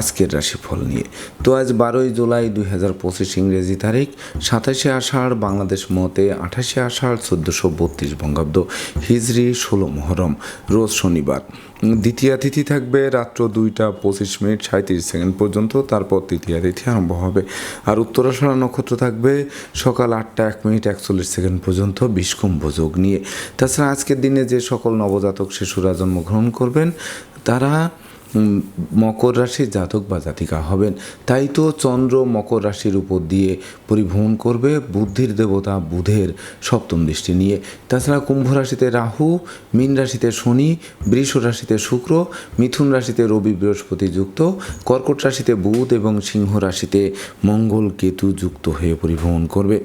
আজকের রাশিফল নিয়ে। তো আজ বারোই জুলাই দুই হাজার পঁচিশ ইংরেজি তারিখ, সাতাশে আষাঢ় বাংলাদেশ মতে আঠাশে আষাঢ় চোদ্দোশো বত্রিশ বঙ্গাব্দ, হিজরি ষোলো মহরম, রোজ শনিবার। দ্বিতীয় তিথি থাকবে রাত্র দুইটা পঁচিশ মিনিট সাঁত্রিশ সেকেন্ড পর্যন্ত, তারপর তৃতীয় তিথি আরম্ভ হবে। আর উত্তরাষাঢ়া নক্ষত্র থাকবে সকাল আটটা এক মিনিট একচল্লিশ সেকেন্ড পর্যন্ত বিষকুম্ভ যোগ নিয়ে। তাছাড়া আজকের দিনে যে সকল নবজাতক শিশুরা জন্মগ্রহণ করবেন, তারা মকর রাশির জাতক বা জাতিকা হবেন। তাই তো চন্দ্র মকর রাশির উপর দিয়ে পরিভ্রমণ করবে বুদ্ধির দেবতা বুধের সপ্তম দৃষ্টি নিয়ে। তাছাড়া কুম্ভ রাশিতে রাহু, মীন রাশিতে শনি, বৃষ রাশিতে শুক্র, মিথুন রাশিতে রবি বৃহস্পতি যুক্ত, কর্কট রাশিতে বুধ এবং সিংহ রাশিতে মঙ্গল কেতু যুক্ত হয়ে পরিভ্রমণ করবে।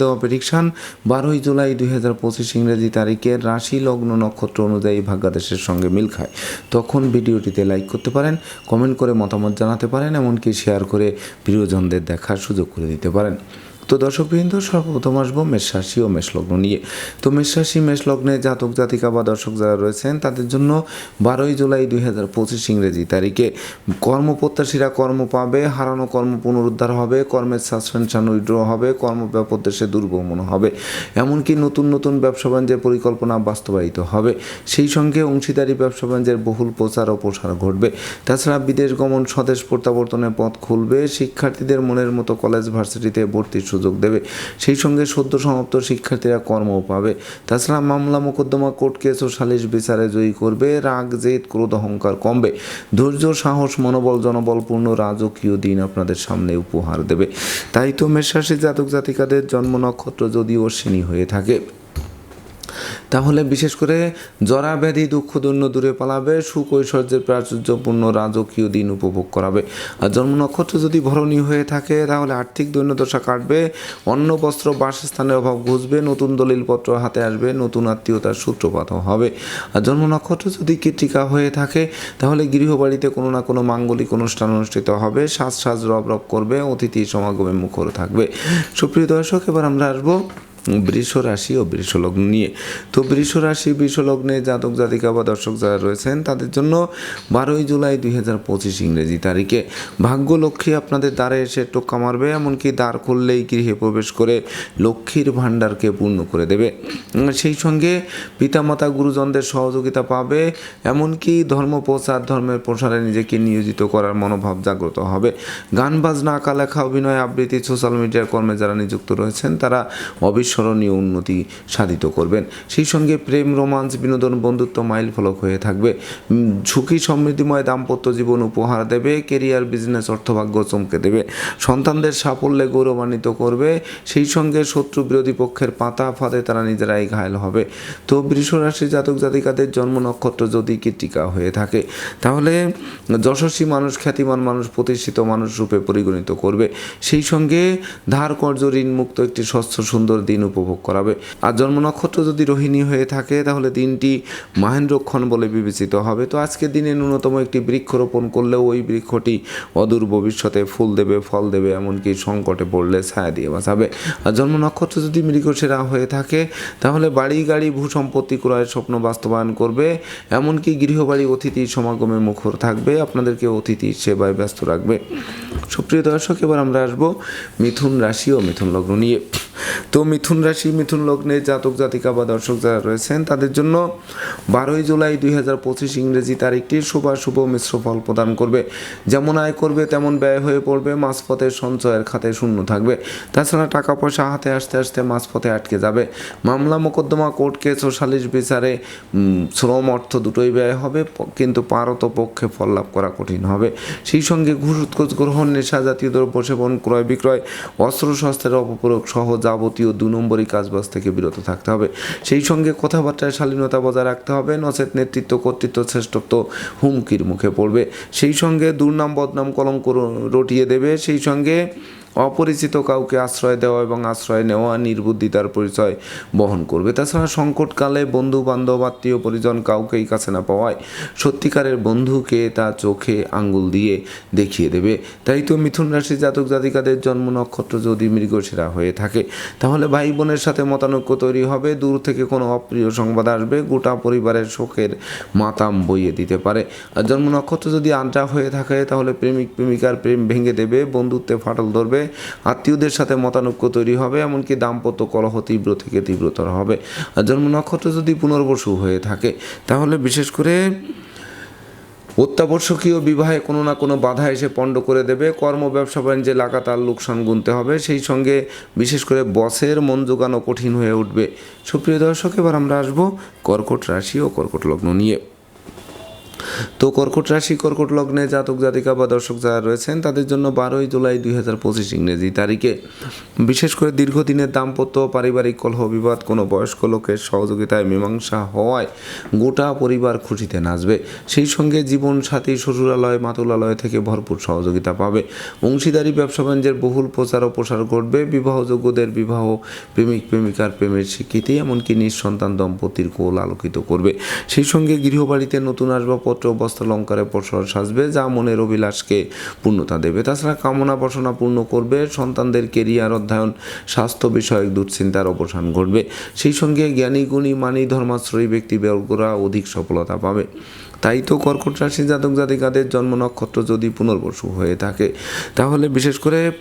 দেওয়া প্রেডিকশান বারোই জুলাই দুই হাজার পঁচিশ ইংরেজি তারিখে রাশি লগ্ন নক্ষত্র অনুযায়ী ভাগ্যাদেশের সঙ্গে মিল খায়। তখন ভিডিওটিতে লাইক করতে পারেন কমেন্ট করে মতামত জানাতে পারেন, এমনকি শেয়ার করে প্রিয়জনদের দেখার সুযোগ করে দিতে পারেন। তো দর্শকবৃন্দ, সর্বপ্রথম আসব মেষরাশি ও মেষলগ্ন নিয়ে। তো মেষরাশি মেষলগ্নে জাতক, জাতিকা বা দর্শক যারা রয়েছেন, তাদের জন্য বারোই জুলাই দুই হাজার পঁচিশ ইংরেজি তারিখে কর্মপ্রত্যাশীরা কর্ম পাবে, হারানো কর্ম পুনরুদ্ধার হবে, কর্মের সাসপেনশন উইড্র হবে, কর্ম ব্যাপদেশে দুর্গমন হবে। এমনকি নতুন নতুন ব্যবসা বাণিজ্যের পরিকল্পনা বাস্তবায়িত হবে। সেই সঙ্গে অংশীদারি ব্যবসা বাণিজ্যের বহুল প্রচার ও প্রসার ঘটবে। তাছাড়া বিদেশ গমন, স্বদেশ প্রত্যাবর্তনের পথ খুলবে। শিক্ষার্থীদের মনের মতো কলেজ ভার্সিটিতে ভর্তির সুযোগ দেবে। সেই সঙ্গে সদ্য সমাপ্ত শিক্ষার্থীরা কর্ম পাবে। তাছাড়া মামলা মোকদ্দমা কোর্ট কেস ও সালিশ বিচারে জয়ী করবে। রাগ, জেদ, ক্রোধ, অহংকার কমবে। ধৈর্য, সাহস, মনোবল, জনবলপূর্ণ, রাজকীয় দিন আপনাদের সামনে উপহার দেবে। তাই তো মেষরাশি জাতক জাতিকাদের জন্ম নক্ষত্র যদিও শ্রেণি হয়ে থাকে। তাহলে বিশেষ করে জরা ব্যাধি, দুঃখ, দৈন্য দূরে পালাবে, সুখ, ঐশ্বর্যের প্রাচুর্যপূর্ণ রাজকীয় দিন উপভোগ করাবে। আর জন্ম নক্ষত্র যদি ভরণী হয়ে থাকে, তাহলে আর্থিক দৈন্যদশা কাটবে, অন্ন, বস্ত্র, বাসস্থানের অভাব ঘুষবে, নতুন দলিলপত্র হাতে আসবে, নতুন আত্মীয়তার সূত্রপাত হবে। আর জন্ম নক্ষত্র যদি কৃতিকা হয়ে থাকে, তাহলে গৃহবাড়িতে কোনো না কোনো মাঙ্গলিক অনুষ্ঠান অনুষ্ঠিত হবে, সাজ সাজ রব রব করবে, অতিথি সমাগমে মুখর থাকবে। সুপ্রিয় দর্শক, এবার আমরা আসব বৃষ রাশি ও বৃষ লগ্ন নিয়ে। তো বৃষ রাশি বৃষ লগ্নে জাতক, জাতিকা বা দর্শক যারা রয়েছেন, তাদের জন্য বারোই জুলাই দুই হাজার পঁচিশ ইংরেজি তারিখে। ভাগ্য লক্ষ্মী আপনাদের দ্বারে এসে টোক্কা মারবে, এমনকি দ্বার খুললেই গৃহে প্রবেশ করে লক্ষ্মীর ভাণ্ডারকে পূর্ণ করে দেবে। সেই সঙ্গে পিতামাতা, গুরুজনদের সহযোগিতা পাবে, এমনকি ধর্ম প্রচার, ধর্মের প্রসারে নিজেকে নিয়োজিত করার মনোভাব জাগ্রত হবে। গান, বাজনা, আঁকা, লেখা, অভিনয়, আবৃত্তি সোশ্যাল মিডিয়ার কর্মে যারা নিযুক্ত রয়েছেন, তারা অবিস্মরণীয় উন্নতি সাধিত করবেন। সেই সঙ্গে প্রেম, রোমান্স, বিনোদন, বন্ধুত্ব মাইল ফলক হয়ে থাকবে। ঝুঁকি, সমৃদ্ধিময় দাম্পত্য জীবন উপহার দেবে, কেরিয়ার, বিজনেস, অর্থভাগ্য চমকে দেবে। সন্তানদের সাফল্যে গৌরবান্বিত করবে। সেই সঙ্গে শত্রু বিরোধী পক্ষের পাতা ফাঁদে তারা নিজেরাই ঘায়ল হবে। তো বৃষ রাশির জাতক জাতিকাদের জন্ম নক্ষত্র যদি কীর্তিকা হয়ে থাকে, তাহলে যশস্বী মানুষ, খ্যাতিমান মানুষ, প্রতিষ্ঠিত মানুষ রূপে পরিগণিত করবে। সেই সঙ্গে ধার কর্য ঋণ মুক্ত একটি স্বচ্ছ সুন্দর দিন উপভোগ করাবে। আর জন্ম নক্ষত্র যদি রোহিণী হয়ে থাকে, তাহলে দিনটি মাহেন্দ্রক্ষণ বলে বিবেচিত হবে। তো আজকের দিনে ন্যূনতম একটি বৃক্ষ রোপণ করলেও ওই বৃক্ষটি অদূর ভবিষ্যতে ফুল দেবে, ফল দেবে, এমনকি সংকটে পড়লে ছায়া দিয়ে বাঁচাবে। আর জন্ম নক্ষত্র যদি মৃগসেরা হয়ে থাকে, তাহলে বাড়ি গাড়ি ভূ সম্পত্তি ক্রয়ের স্বপ্ন বাস্তবায়ন করবে। এমনকি গৃহবাড়ি অতিথি সমাগমে মুখর থাকবে। আপনাদেরকে অতিথি সেবায় ব্যস্ত রাখবে। সুপ্রিয় দর্শক, এবার আমরা আসব মিথুন রাশি ও মিথুন লগ্ন নিয়ে। তো মিথুন রাশি, মিথুন লগ্নে জাতক, জাতিকা বা দর্শক যারা রয়েছেন, তাদের জন্য বারোই জুলাই দুই হাজার পঁচিশ ইংরেজি তারিখটি শুভাশুভ মিশ্র ফল প্রদান করবে। যেমন আয় করবে, তেমন ব্যয় হয়ে পড়বে, মাঝপথে সঞ্চয়ের খাতে শূন্য থাকবে। তাছাড়া টাকা পয়সা হাতে আসতে আসতে মাঝপথে আটকে যাবে। মামলা, মোকদ্দমা, কোর্ট কেস ও সালিশ বিচারে শ্রম, অর্থ দুটোই ব্যয় হবে কিন্তু পারত পক্ষে ফল লাভ করা কঠিন হবে। সেই সঙ্গে ঘুষ উৎকোচ গ্রহণ, নেশা জাতীয় দ্রব্য সেবন, ক্রয় বিক্রয়, অস্ত্র, শস্ত্রের অপপ্রয়োগ সহ যাবতীয় দু নম্বরই কাজবাজ থেকে বিরত থাকতে হবে। সেই সঙ্গে কথাবার্তায় শালীনতা বজায় রাখতে হবে। নচেত নেতৃত্ব, কর্তৃত্ব, শ্রেষ্ঠত্ব হুমকির মুখে পড়বে। সেই সঙ্গে দুর্নাম, বদনাম, কলঙ্ক রটিয়ে দেবে। সেই সঙ্গে অপরিচিত কাউকে আশ্রয় দেওয়া এবং আশ্রয় নেওয়া নির্বুদ্ধিতার পরিচয় বহন করবে। তাছাড়া সংকটকালে বন্ধু বান্ধব আত্মীয় পরিজন কাউকেই কাছে না পাওয়ায় সত্যিকারের বন্ধুকে তা চোখে আঙ্গুল দিয়ে দেখিয়ে দেবে। তাই তো মিথুন রাশি জাতক জাতিকাদের জন্ম নক্ষত্র যদি মৃগশিরা হয়ে থাকে, তাহলে ভাই বোনের সাথে মতানৈক্য তৈরি হবে। দূর থেকে কোনো অপ্রিয় সংবাদ আসবে। গোটা পরিবারের শোকের মাতাম বইয়ে দিতে পারে। আর জন্ম নক্ষত্র যদি আড্ডা হয়ে থাকে, তাহলে প্রেমিক প্রেমিকার প্রেম ভেঙে দেবে। বন্ধুত্বে ফাটল ধরবে। আত্মীয়দের সাথে মতানৈক্য তৈরি হবে, এমনকি দাম্পত্য কলহ তীব্র থেকে তীব্রতর হবে। আর জন্ম নক্ষত্র যদি পুনর্বসু হয়ে থাকে, তাহলে বিশেষ করে অত্যাবশ্যকীয় বিবাহে কোনো না কোনো বাধা এসে পণ্ড করে দেবে। কর্ম, ব্যবসা, বাণিজ্যে লাগাতার লোকসান গুনতে হবে। সেই সঙ্গে বিশেষ করে বসের মন জোগানো কঠিন হয়ে উঠবে। সুপ্রিয় দর্শক, এবার আমরা আসব কর্কট রাশি ও কর্কট লগ্ন নিয়ে। তো কর্কট রাশি, কর্কট লগ্নে জাতক, জাতিকা বা দর্শক যারা রয়েছেন, তাদের জন্য বারোই জুলাই দুই হাজার পঁচিশ ইংরেজি তারিখে। বিশেষ করে দীর্ঘদিনের দাম্পত্য, পারিবারিক কলহ, বিবাদ, কোনো বয়স্ক লোকের সহযোগিতায় মীমাংসা হওয়ায় গোটা পরিবার খুশিতে নাচবে। সেই সঙ্গে জীবন সাথী শ্বশুরালয়, মাতুলালয় থেকে ভরপুর সহযোগিতা পাবে। অংশীদারি, ব্যবসা বাণিজ্যের বহুল প্রচার ও প্রসার ঘটবে। বিবাহযোগ্যদের বিবাহ, প্রেমিক, প্রেমিকার প্রেমের স্বীকৃতি, এমনকি নিঃসন্তান দম্পতির কোল আলোকিত করবে। সেই সঙ্গে গৃহবাড়িতে নতুন আসবাবপত্র বস্ত্র অলঙ্কারে প্রসার সাজবে, যা মনের অভিলাষকে পূর্ণতা দেবে। তাছাড়া কামনা বাসনা পূর্ণ করবে, সন্তানদের কেরিয়ার অধ্যয়ন, স্বাস্থ্য বিষয়ক দুশ্চিন্তার অবসান ঘটবে। সেই সঙ্গে জ্ঞানী, গুণী, মানি, ধর্মাশ্রয়ী ব্যক্তিবর্গরা অধিক সফলতা পাবে। তাই তো কর্কট রাশি জাতক জাতিকাদের জন্ম নক্ষত্র যদি পুনর্বসু হয়ে থাকে, তাহলে বিশেষ করে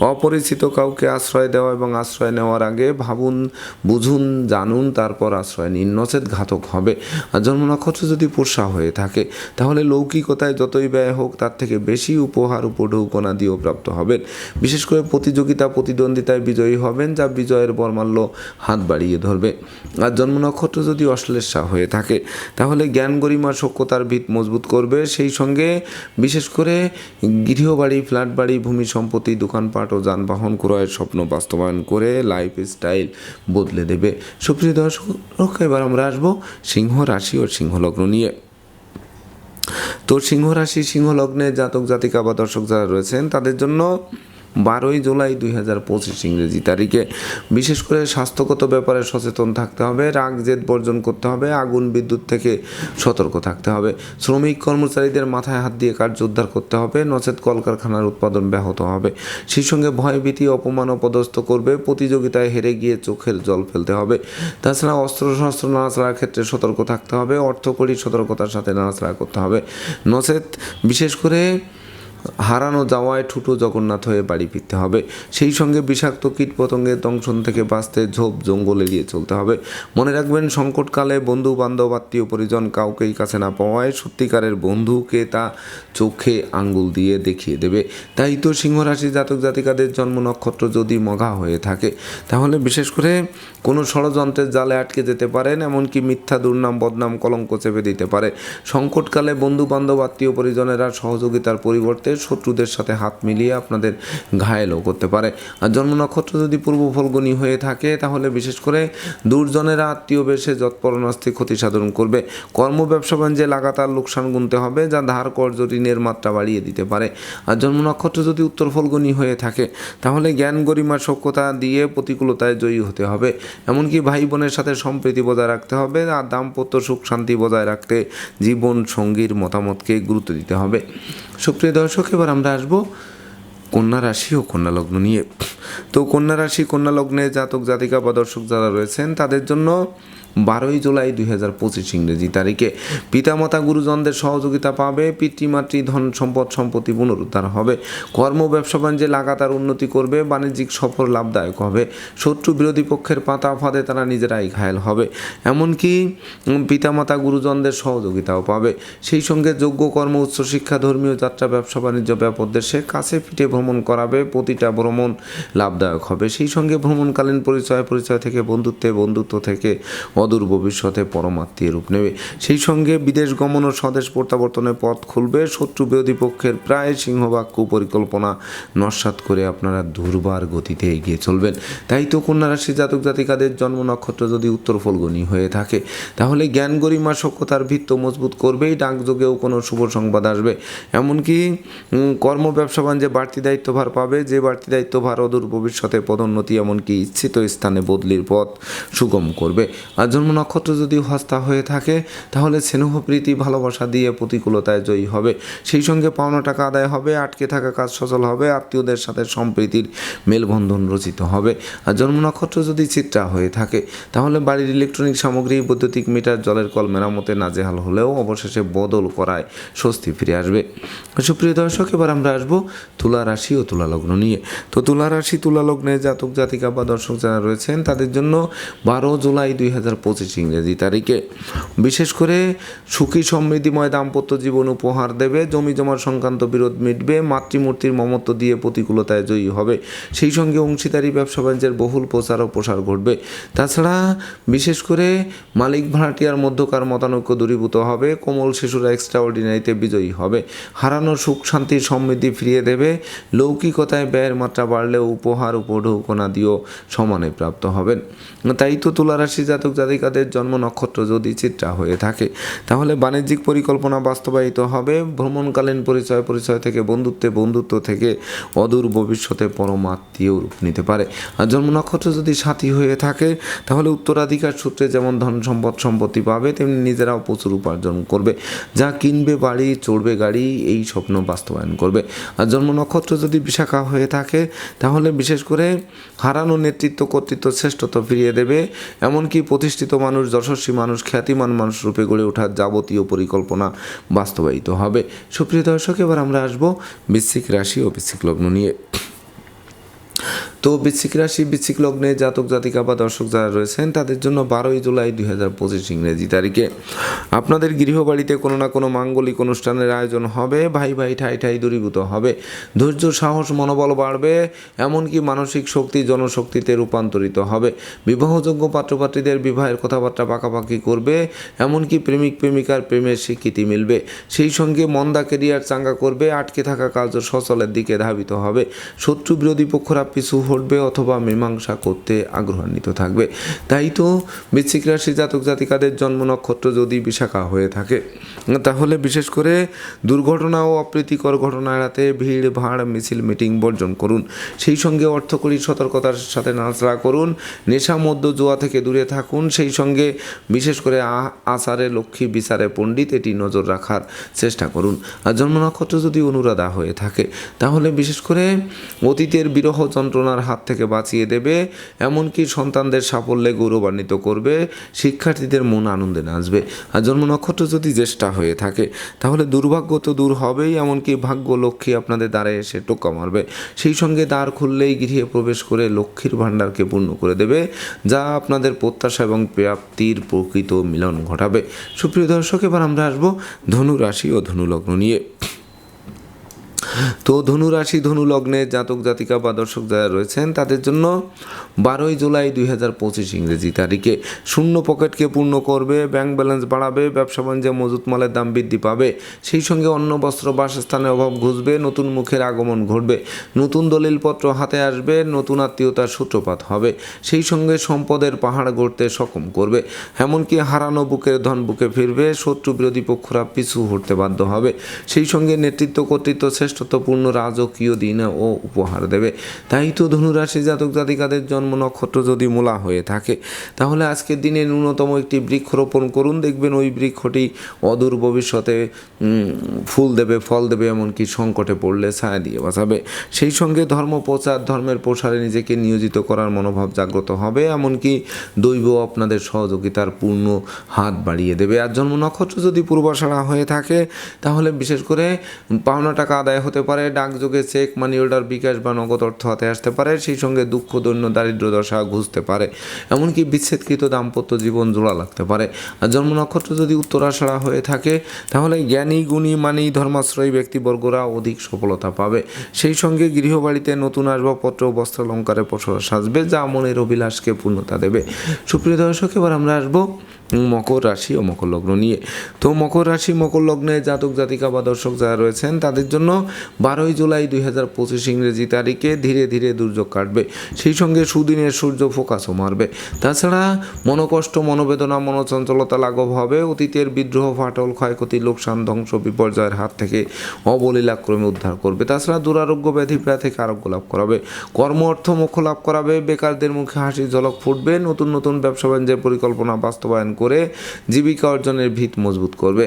অপরিচিত কাউকে আশ্রয় দেওয়া এবং আশ্রয় নেওয়ার আগে ভাবুন, বুঝুন, জানুন, তারপর আশ্রয় নিন, নচেত ঘাতক হবে। আর জন্ম নক্ষত্র যদি পোষা হয়ে থাকে, তাহলে লৌকিকতায় যতই ব্যয় হোক, তার থেকে বেশি উপহার, উপঢৌকনা দিয়েও প্রাপ্ত হবেন। বিশেষ করে প্রতিযোগিতা, প্রতিদ্বন্দ্বিতায় বিজয়ী হবেন, যা বিজয়ের বর্মাল্য হাত বাড়িয়ে ধরবে। আর জন্ম নক্ষত্র যদি অশ্লেষা হয়ে থাকে, তাহলে জ্ঞান গরিমা সক্ষতার ভিত মজবুত করবে। সেই সঙ্গে বিশেষ করে গৃহবাড়ি ফ্ল্যাট বাড়ি ভূমি সম্পত্তি, দোকানপাট ও যানবাহন ক্রয়ের স্বপ্ন বাস্তবায়ন করে লাইফ স্টাইল বদলে দেবে। সুপ্রিয় দর্শক, এবার আমরা আসব সিংহ রাশি ও সিংহলগ্ন নিয়ে। তো সিংহ রাশি সিংহ লগ্নে জাতক জাতিকা বা দর্শক যারা রয়েছেন, তাদের জন্য বারোই জুলাই দুই হাজার পঁচিশ ইংরেজি তারিখে। বিশেষ করে স্বাস্থ্যগত ব্যাপারে সচেতন থাকতে হবে, রাগ, জেদ বর্জন করতে হবে, আগুন, বিদ্যুৎ থেকে সতর্ক থাকতে হবে। শ্রমিক কর্মচারীদের মাথায় হাত দিয়ে কার্য উদ্ধার করতে হবে, নচেত কলকারখানার উৎপাদন ব্যাহত হবে। সেই সঙ্গে ভয়ভীতি, অপমান ও পদস্থ করবে, প্রতিযোগিতায় হেরে গিয়ে চোখের জল ফেলতে হবে। তাছাড়া অস্ত্র শস্ত্র নাড়াচাড়ার ক্ষেত্রে সতর্ক থাকতে হবে অর্থকরী সতর্কতার সাথে নাড়াচাড়া করতে হবে। নচেত, বিশেষ করে হারানো যাওয়ায় ঠুটো জগন্নাথ হয়ে বাড়ি ফিরতে হবে। সেই সঙ্গে বিষাক্ত কীট পতঙ্গের দংশন থেকে বাঁচতে ঝোপ জঙ্গল এড়িয়ে চলতে হবে। মনে রাখবেন, সংকটকালে বন্ধু, বান্ধব, আত্মীয়, পরিজন কাউকেই কাছে না পাওয়ায় সত্যিকারের বন্ধুকে তা চোখে আঙ্গুল দিয়ে দেখিয়ে দেবে। তাই তো সিংহরাশি জাতক জাতিকাদের জন্ম নক্ষত্র যদি মঘা হয়ে থাকে, তাহলে বিশেষ করে কোনো ষড়যন্ত্রের জালে আটকে যেতে পারেন, এমনকি মিথ্যা, দুর্নাম, বদনাম, কলঙ্ক চেপে দিতে পারে। সংকটকালে বন্ধু, বান্ধব, আত্মীয়, পরিজনেরা সহযোগিতার পরিবর্তে শত্রুদের সাথে হাত মিলিয়ে আপনাদের ঘায়েলও করতে পারে। আর জন্ম নক্ষত্র যদি পূর্ব ফলগুনি হয়ে থাকে, তাহলে বিশেষ করে দুর্জনেরা আত্মীয় বেশে যৎপরণাস্তি ক্ষতি সাধন করবে। কর্ম, ব্যবসা বাণিজ্যে লাগাতার লোকসান গুনতে হবে, যা ধার কর্য ঋণের মাত্রা বাড়িয়ে দিতে পারে। আর জন্ম নক্ষত্র যদি উত্তর ফলগুনি হয়ে থাকে, তাহলে জ্ঞান, গরিমা সক্ষতা দিয়ে প্রতিকূলতায় জয়ী হতে হবে। এমনকি ভাই বোনের সাথে সম্প্রীতি বজায় রাখতে হবে, আর দাম্পত্য সুখ শান্তি বজায় রাখতে জীবন সঙ্গীর মতামতকে গুরুত্ব দিতে হবে। সুপ্রিয় দর্শক এবার আমরা আসব কন্যা রাশি ও কন্যা লগ্ন নিয়ে। তো কন্যা রাশি, কন্যা লগ্নে জাতক, জাতিকা বা দর্শক যারা রয়েছেন, তাদের জন্য বারোই জুলাই দুই হাজার পঁচিশ ইংরেজি তারিখে। পিতামাতা গুরুজনদের সহযোগিতা পাবে, পিতৃমাতৃ ধন সম্পদ সম্পত্তি পুনরুদ্ধার হবে। কর্ম ব্যবসা বাণিজ্যে লাগাতার উন্নতি করবে, বাণিজ্যিক সফর লাভদায়ক হবে। শত্রু বিরোধী পক্ষের পাতা ফাঁদে তারা নিজেরাই ঘায়েল হবে। এমনকি পিতামাতা গুরুজনদের সহযোগিতাও পাবে। সেই সঙ্গে যোগ্য কর্ম উচ্চশিক্ষা ধর্মীয় যাত্রা, ব্যবসা বাণিজ্য ব্যাপদেশে কাছে পিঠে ভ্রমণ করাবে, প্রতিটা ভ্রমণ লাভদায়ক হবে। সেই সঙ্গে ভ্রমণকালীন পরিচয় পরিচয় থেকে বন্ধুত্বে বন্ধুত্ব থেকে অদূর ভবিষ্যতে পরমাত্মীয় রূপ নেবে। সেই সঙ্গে বিদেশ গমন ও স্বদেশ প্রত্যাবর্তনের পথ খুলবে। শত্রু বিরোধী পক্ষের প্রায় সিংহবাগ কুপরিকল্পনা নস্বাত করে আপনারা দুর্বার গতিতে এগিয়ে চলবেন। তাই তো কন্যা রাশি জাতক জাতিকাদের জন্ম নক্ষত্র যদি উত্তর ফলগুনি হয়ে থাকে, তাহলে জ্ঞান গরিমা সক্ষতার ভিত্ত মজবুত করবেই ডাকযোগেও কোনো শুভ সংবাদ আসবে। এমনকি কর্ম ব্যবসা বাণিজ্যে বাড়তি দায়িত্বভার পাবে, যে বাড়তি দায়িত্বভার অদূর ভবিষ্যতে পদোন্নতি এমনকি ইচ্ছিত স্থানে বদলির পথ সুগম করবে। আর জন্ম নক্ষত্র যদি হস্তা হয়ে থাকে, তাহলে স্নেহ প্রীতি ভালোবাসা দিয়ে প্রতিকূলতায় জয়ী হবে। সেই সঙ্গে পাওনা টাকা আদায় হবে, আটকে থাকা কাজ সচল হবে, আত্মীয়দের সাথে সম্প্রীতির মেলবন্ধন রচিত হবে। আর জন্ম নক্ষত্র যদি চিত্রা হয়ে থাকে, তাহলে বাড়ির ইলেকট্রনিক সামগ্রী, বৈদ্যুতিক মিটার, জলের কল মেরামতে নাজেহাল হলেও অবশেষে বদল করায় স্বস্তি ফিরে আসবে। সুপ্রিয় দর্শক, এবার আমরা আসব তুলা রাশি ও তুলা লগ্ন নিয়ে। তো তুলা রাশি, তুলা লগ্নে জাতক জাতিকা বা দর্শক যারা রয়েছেন, তাদের জন্য বারো জুলাই দুই হাজার পঁচিশ ইংরেজি তারিখে। বিশেষ করে সুখী সমৃদ্ধিময় দাম্পত্য জীবন উপহার দেবে, জমি জমার সংক্রান্ত বিরোধ মিটবে, মাতৃমূর্তির মমত্ব দিয়ে প্রতিকূলতায় জয়ী হবে। সেই সঙ্গে অংশীদারি, ব্যবসা বাণিজ্যের বহুল প্রচার ও প্রসার ঘটবে। তাছাড়া বিশেষ করে মালিক ভাড়াটিয়ার মধ্যকার মতানৈক্য দূরীভূত হবে, কোমল শিশুরা এক্সট্রা অর্ডিনারিতে বিজয়ী হবে। হারানো সুখ শান্তির সমৃদ্ধি ফিরিয়ে দেবে, লৌকিকতায় ব্যয়ের মাত্রা বাড়লেও উপহার উপঢৌকনা দিয়েও সমানে প্রাপ্ত হবেন। তাই তো তুলারাশি জাতক জাতিকাদের জন্ম নক্ষত্র যদি চিত্রা হয়ে থাকে, তাহলে বাণিজ্যিক পরিকল্পনা বাস্তবায়িত হবে। ভ্রমণকালীন পরিচয় পরিচয় থেকে বন্ধুত্বে বন্ধুত্ব থেকে অদূর ভবিষ্যতে পরমাত্মীয় রূপ নিতে পারে। আর জন্ম নক্ষত্র যদি সাথী হয়ে থাকে, তাহলে উত্তরাধিকার সূত্রে যেমন ধন সম্পদ, সম্পত্তি পাবে, তেমনি নিজেরাও প্রচুর উপার্জন করবে। যা কিনবে বাড়ি, চড়বে গাড়ি, এই স্বপ্ন বাস্তবায়ন করবে। আর জন্ম নক্ষত্র যদি বিশাখা হয়ে থাকে, তাহলে বিশেষ করে হারানো নেতৃত্ব কর্তৃত্ব শ্রেষ্ঠত্ব ফিরিয়ে দেবে। এমনকি প্রতিষ্ঠিত মানুষ, যশস্বী মানুষ, খ্যাতিমান মানুষ রূপে গড়ে ওঠার যাবতীয় পরিকল্পনা বাস্তবায়িত হবে। সুপ্রিয় দর্শক, এবার আমরা আসব বৃশ্চিক রাশি ও বৃশ্চিক লগ্ন নিয়ে। তো বৃশ্চিক রাশি বৃশ্চিক লগ্নে জাতক, জাতিকা বা দর্শক যারা রয়েছেন, তাদের জন্য বারোই জুলাই দুই হাজার পঁচিশ ইংরেজি তারিখে। আপনাদের গৃহবাড়িতে কোনো না কোনো মাঙ্গলিক অনুষ্ঠানের আয়োজন হবে, ভাই ভাই ঠাই ঠাই দূরীভূত হবে। ধৈর্য, সাহস, মনোবল বাড়বে, এমনকি মানসিক শক্তি, জনশক্তিতে রূপান্তরিত হবে। বিবাহযোগ্য পাত্রপাত্রীদের বিবাহের কথাবার্তা পাকাপাকি করবে, এমনকি প্রেমিক, প্রেমিকার প্রেমের স্বীকৃতি মিলবে। সেই সঙ্গে মন্দা কেরিয়ার চাঙ্গা করবে, আটকে থাকা কাজ সচলের দিকে ধাবিত হবে। শত্রু বিরোধী পক্ষরা পিছু হটবে অথবা মীমাংসা করতে আগ্রহান্বিত থাকবে। তাই তো বৃশ্চিক রাশি জাতক জাতিকাদের জন্ম নক্ষত্র যদি বিশাখা হয়ে থাকে, তাহলে বিশেষ করে দুর্ঘটনা ও অপ্রীতিকর ঘটনা এড়াতে ভিড়, ভাড়, মিছিল, মিটিং বর্জন করুন। সেই সঙ্গে অর্থকরী সতর্কতার সাথে নাচড়া করুন। নেশা মধ্য জোয়া থেকে দূরে থাকুন। সেই সঙ্গে বিশেষ করে আচারে লক্ষ্মী বিচারে পণ্ডিত এটি নজর রাখার চেষ্টা করুন। আর জন্ম নক্ষত্র যদি অনুরাধা হয়ে থাকে, তাহলে বিশেষ করে অতীতের বিরহ যন্ত্রণার হাত থেকে বাঁচিয়ে দেবে, এমনকি সন্তানদের সাফল্যে গৌরবান্বিত করবে, শিক্ষার্থীদের মন আনন্দে নাচবে। আর জন্ম নক্ষত্র যদি জ্যেষ্ঠা হয়ে থাকে, তাহলে দুর্ভাগ্য তো দূর হবেই, এমনকি ভাগ্য লক্ষ্মী আপনাদের দ্বারে এসে টোকা মারবে। সেই সঙ্গে দ্বার খুললেই গৃহে প্রবেশ করে লক্ষ্মীর ভাণ্ডারকে পূর্ণ করে দেবে, যা আপনাদের প্রত্যাশা এবং প্রাপ্তির প্রকৃত মিলন ঘটাবে। সুপ্রিয় দর্শক, এবার আমরা আসব ধনু রাশি ও ধনু লগ্ন নিয়ে। তো ধনু রাশি ধনু লগ্নে জাতক, জাতিকা বা দর্শক যারা রয়েছেন, তাদের জন্য বারোই জুলাই দুই হাজার পঁচিশ ইংরেজি তারিখে শূন্য পকেটকে পূর্ণ করবে, ব্যাংক ব্যালেন্স বাড়াবে, ব্যবসা বাণিজ্যে, মজুত মালের দাম বৃদ্ধি পাবে, সেই সঙ্গে অন্য বস্ত্র, বাসস্থানের অভাব ঘুষবে, নতুন মুখের আগমন ঘটবে, নতুন দলিলপত্র হাতে আসবে, নতুন আত্মীয়তার সূত্রপাত হবে, সেই সঙ্গে সম্পদের পাহাড় গড়তে সক্ষম করবে, এমনকি হারানো বুকের ধন বুকে ফিরবে, শত্রু বিরোধী পক্ষরা পিছু হটতে বাধ্য হবে, সেই সঙ্গে নেতৃত্ব, কর্তৃত্ব শ্রেষ্ঠত্বপূর্ণ রাজকীয় দিন ও উপহার দেবে। তাই তো ধনুরাশি জাতক জাতিকাদের জন্ম নক্ষত্র যদি মূলা হয়ে থাকে, তাহলে আজকের দিনে ন্যূনতম একটি বৃক্ষরোপণ করুন। দেখবেন ওই বৃক্ষটি অদূর ভবিষ্যতে ফুল দেবে, ফল দেবে, এমনকি সংকটে পড়লে ছায়া দিয়ে বাঁচাবে। সেই সঙ্গে ধর্ম প্রচার, ধর্মের প্রসারে নিজেকে নিয়োজিত করার মনোভাব জাগ্রত হবে, এমনকি দৈব আপনাদের সহযোগিতার পূর্ণ হাত বাড়িয়ে দেবে। আর জন্ম নক্ষত্র যদি পূর্বাষাঢ়া হয়ে থাকে, তাহলে বিশেষ করে পাওনা টাকা আদায় হতে হতে পারে ডাকযোগে চেক মানি অর্ডার বিকাশ বা নগদ অর্থ হাতে আসতে পারে, সেই সঙ্গে দুঃখ, দৈন্য দারিদ্র দশা ঘুষতে পারে। এমনকি বিচ্ছেদকৃত দাম্পত্য জীবন জোড়া লাগতে পারে। আর জন্ম নক্ষত্র যদি উত্তরাষাঢ়া হয়ে থাকে, তাহলে জ্ঞানী, গুণী, মানি, ধর্মাশ্রয়ী ব্যক্তিবর্গরা অধিক সফলতা পাবে। সেই সঙ্গে গৃহবাড়িতে নতুন আসবাবপত্র বস্ত্রালঙ্কারে পসরা সাজবে, যা মনের অভিলাষকে পূর্ণতা দেবে। সুপ্রিয় দর্শক, এবার আমরা আসব মকর রাশি ও মকর লগ্ন নিয়ে। তো মকর রাশি, মকর লগ্নে জাতক, জাতিকা বা দর্শক যারা রয়েছেন, তাদের জন্য বারোই জুলাই দুই হাজার পঁচিশ ইংরেজি তারিখে ধীরে ধীরে দুর্যোগ কাটবে। সেই সঙ্গে সুদিনের সূর্য ফোকাসও মারবে। তাছাড়া মনোকষ্ট, মনোবেদনা, মনোচঞ্চলতা লাঘব হবে। অতীতের বিদ্রোহ, ফাটল, ক্ষয়ক্ষতি, লোকসান, ধ্বংস, বিপর্যয়ের হাত থেকে অবলীলাক্রমে উদ্ধার করবে। তাছাড়া দুরারোগ্য ব্যাধি প্রায় থেকে আরোগ্য লাভ করাবে। কর্ম, অর্থ মোক্ষ লাভ করাবে। বেকারদের মুখে হাসি, ঝলক ফুটবে। নতুন নতুন ব্যবসা বাণিজ্যের পরিকল্পনা বাস্তবায়ন করে জীবিকা অর্জনের ভিত মজবুত করবে।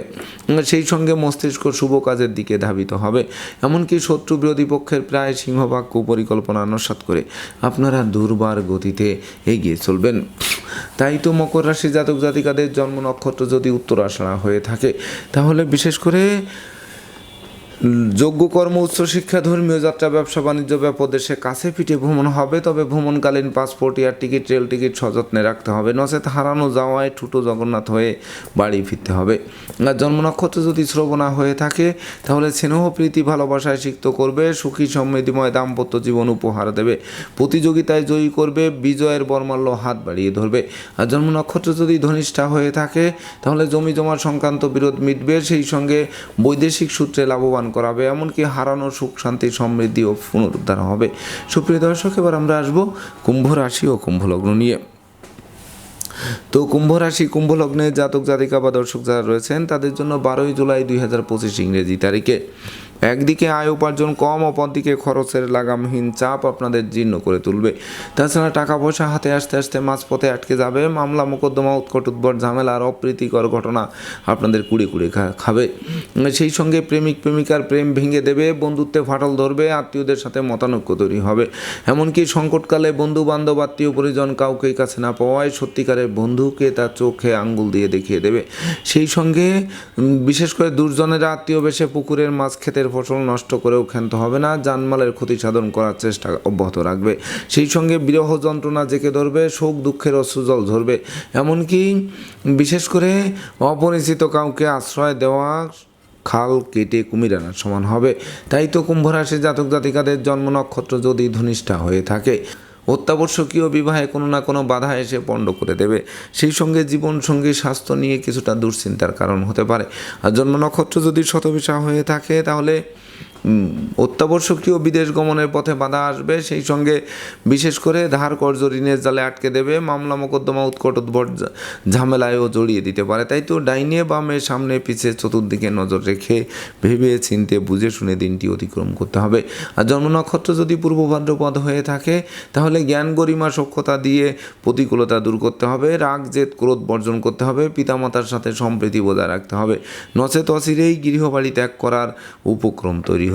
সেই সঙ্গে মস্তিষ্ক শুভ কাজের দিকে ধাবিত হবে। এমনকি শত্রু বিরোধী পক্ষের প্রায় সিংহভাগ পরিকল্পনা আনসাত করে আপনারা দুর্বার গতিতে এগিয়ে চলবেন। তাই তো মকর রাশি জাতক জাতিকাদের জন্ম নক্ষত্র যদি উত্তর উত্তরাষাঢ়া হয়ে থাকে, তাহলে বিশেষ করে যোগ্য কর্ম উচ্চশিক্ষা ধর্মীয় যাত্রা, ব্যবসা, বাণিজ্য ব্যাপদেশে কাছে পিঠে ভ্রমণ হবে, তবে ভ্রমণকালীন passport, air ticket, rail ticket সযত্নে রাখতে হবে। নচেত হারানো যাওয়ায় ঠুটো জগন্নাথ হয়ে বাড়ি ফিরতে হবে। আর জন্ম নক্ষত্র যদি শ্রবণা হয়ে থাকে, তাহলে স্নেহ, প্রীতি, ভালোবাসায় সিক্ত করবে, সুখী, সমৃদ্ধিময়, দাম্পত্য জীবন উপহার দেবে। প্রতিযোগিতায় জয়ী করবে, বিজয়ের বর্মাল্য হাত বাড়িয়ে ধরবে। আর জন্ম নক্ষত্র যদি ধনিষ্ঠা হয়ে থাকে, তাহলে জমি জমা সংক্রান্ত বিরোধ মিটবে। সেই সঙ্গে বৈদেশিক সূত্রে লাভবান করাবে, এমনকি হারানো সুখ, শান্তি সমৃদ্ধি ও পুনরুদ্ধার হবে। সুপ্রিয় দর্শক, এবার আমরা আসব কুম্ভ রাশি ও কুম্ভ লগ্ন নিয়ে। তো কুম্ভ রাশি, কুম্ভ লগ্নে জাতক জাতিকা বা দর্শক যারা রয়েছেন, তাদের জন্য বারোই জুলাই দুই হাজার পঁচিশ ইংরেজি তারিখে। একদিকে আয় উপার্জন কম, অপরদিকে খরচের লাগামহীন চাপ আপনাদের জীর্ণ করে তুলবে। তাছাড়া টাকা পয়সা হাতে আসতে আসতে মাঝপথে আটকে যাবে। মামলা, মোকদ্দমা, উৎকট উদ্ভট, ঝামেলা আর অপ্রীতিকর ঘটনা আপনাদের কুড়ে কুড়ে খাবে। সেই সঙ্গে প্রেমিক, প্রেমিকার প্রেম ভেঙে দেবে, বন্ধুত্বে ফাটল ধরবে, আত্মীয়দের সাথে মতানৈক্য তৈরি হবে। এমনকি সংকটকালে বন্ধু বান্ধব আত্মীয় পরিজন কাউকেই কাছে না পাওয়ায় সত্যিকারের বন্ধুকে তার চোখে আঙ্গুল দিয়ে দেখিয়ে দেবে। সেই সঙ্গে বিশেষ করে দুর্জনেরা আত্মীয় বেশে পুকুরের মাছ ক্ষেতের ফসল নষ্ট করেও ক্ষান্ত হবে না, জানমালের ক্ষতি সাধন করার চেষ্টা অব্যাহত রাখবে। সেই সঙ্গে বিরহ যন্ত্রণা জেঁকে ধরবে, শোক দুঃখের অশ্রুজল ধরবে এমনকি বিশেষ করে অপরিচিত কাউকে আশ্রয় দেওয়া খাল কেটে কুমির আনার সমান হবে। তাই তো কুম্ভ জাতক জাতিকাদের জন্ম নক্ষত্র যদি ধনিষ্ঠা হয়ে থাকে। অত্যাবশ্যকীয় বিবাহে কোনো না কোনো বাধা এসে পণ্ড করে দেবে। সেই সঙ্গে জীবনসঙ্গী স্বাস্থ্য নিয়ে কিছুটা দুশ্চিন্তার কারণ হতে পারে। আর জন্ম নক্ষত্র যদি শতবিশা হয়ে থাকে, তাহলে অত্যাবশ্যকীয় বিদেশ গমনের পথে বাধা আসবে। সেই সঙ্গে বিশেষ করে ধার কর্জ ঋণের জালে আটকে দেবে। মামলা মোকদ্দমা উৎকট উদ্ভট ঝামেলায়ও জড়িয়ে দিতে পারে। তাই তো ডাইনে বামে সামনে পিছে চতুর্দিকে নজর রেখে ভেবে চিনতে বুঝে শুনে দিনটি অতিক্রম করতে হবে। আর জন্ম নক্ষত্র যদি পূর্ব ভাদ্রপদ হয়ে থাকে, তাহলে জ্ঞান গরিমা সক্ষতা দিয়ে প্রতিকূলতা দূর করতে হবে। রাগ, জেদ, ক্রোধ বর্জন করতে হবে। পিতামাতার সাথে সম্প্রীতি বজায় রাখতে হবে। নচেত অচিরেই গৃহবাড়ি ত্যাগ করার উপক্রম তৈরি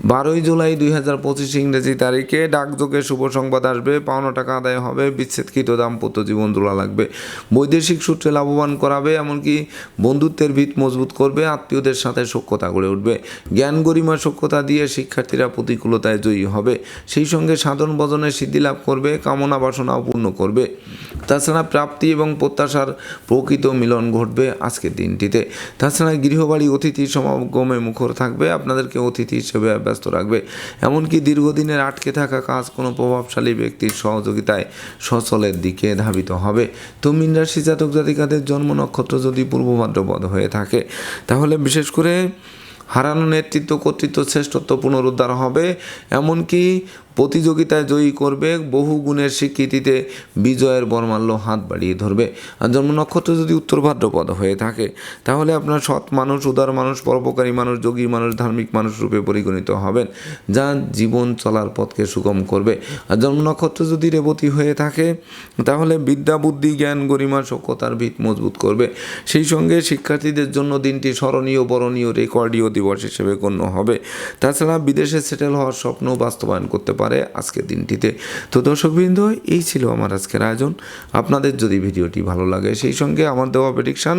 বারোই জুলাই দুই হাজার পঁচিশ ইংরেজি তারিখে ডাকযোগে শুভ সংবাদ আসবে। পাওনা টাকা আদায় হবে, বিচ্ছেদকৃত দাম্পত্য জীবন দোলা লাগবে। বৈদেশিক সূত্রে লাভবান করাবে, এমনকি বন্ধুত্বের ভিত মজবুত করবে, আত্মীয়দের সাথে সখ্যতা গড়ে উঠবে। জ্ঞান গরিমা সখ্যতা দিয়ে শিক্ষার্থীরা প্রতিকূলতায় জয়ী হবে। সেই সঙ্গে সাধন ভজনে সিদ্ধি লাভ করবে, কামনা বাসনাও পূর্ণ করবে। তাছাড়া প্রাপ্তি এবং প্রত্যাশার প্রকৃত মিলন ঘটবে আজকের দিনটিতে। তাছাড়া গৃহবাড়ি অতিথি সমাগমে মুখর থাকবে। আপনাদেরকে অতিথি হিসেবে ব্যস্ত রাখবে। এমনকি দীর্ঘদিনের আটকে থাকা কাজ কোনো প্রভাবশালী ব্যক্তির সহযোগিতায় সচলের দিকে ধাবিত হবে। তো মিন রাশি জাতক জাতিকাদের জন্ম নক্ষত্র যদি পূর্ব ভাদ্রপদ হয়ে থাকে, তাহলে বিশেষ করে হারানো নেতৃত্ব কর্তৃত্ব শ্রেষ্ঠত্ব পুনরুদ্ধার হবে। এমনকি প্রতিযোগিতায় জয়ী করবে, বহু গুণের স্বীকৃতিতে বিজয়ের বর্মাল্য হাত বাড়িয়ে ধরবে। আর জন্ম নক্ষত্র যদি উত্তর ভাদ্রপদ হয়ে থাকে, তাহলে আপনার সৎ মানুষ, উদার মানুষ, পরোপকারী মানুষ, যোগী মানুষ, ধার্মিক মানুষ রূপে পরিগণিত হবেন, যা জীবন চলার পথকে সুগম করবে। আর জন্ম নক্ষত্র যদি রেবতী হয়ে থাকে, তাহলে বিদ্যা, বুদ্ধি, জ্ঞান, গরিমা সক্ষতার ভিত মজবুত করবে। সেই সঙ্গে শিক্ষার্থীদের জন্য দিনটি স্মরণীয়, বরণীয়, রেকর্ডীয় দিবস হিসেবে গণ্য হবে। তাছাড়া বিদেশে সেটেল হওয়ার স্বপ্ন বাস্তবায়ন করতে পারবে। পারে আজকের দিনটিতে। তো দর্শকবৃন্দ, এই ছিল আমার আজকের আয়োজন। আপনাদের যদি ভিডিওটি ভালো লাগে, সেই সঙ্গে আমার দেওয়া প্রেডিকশান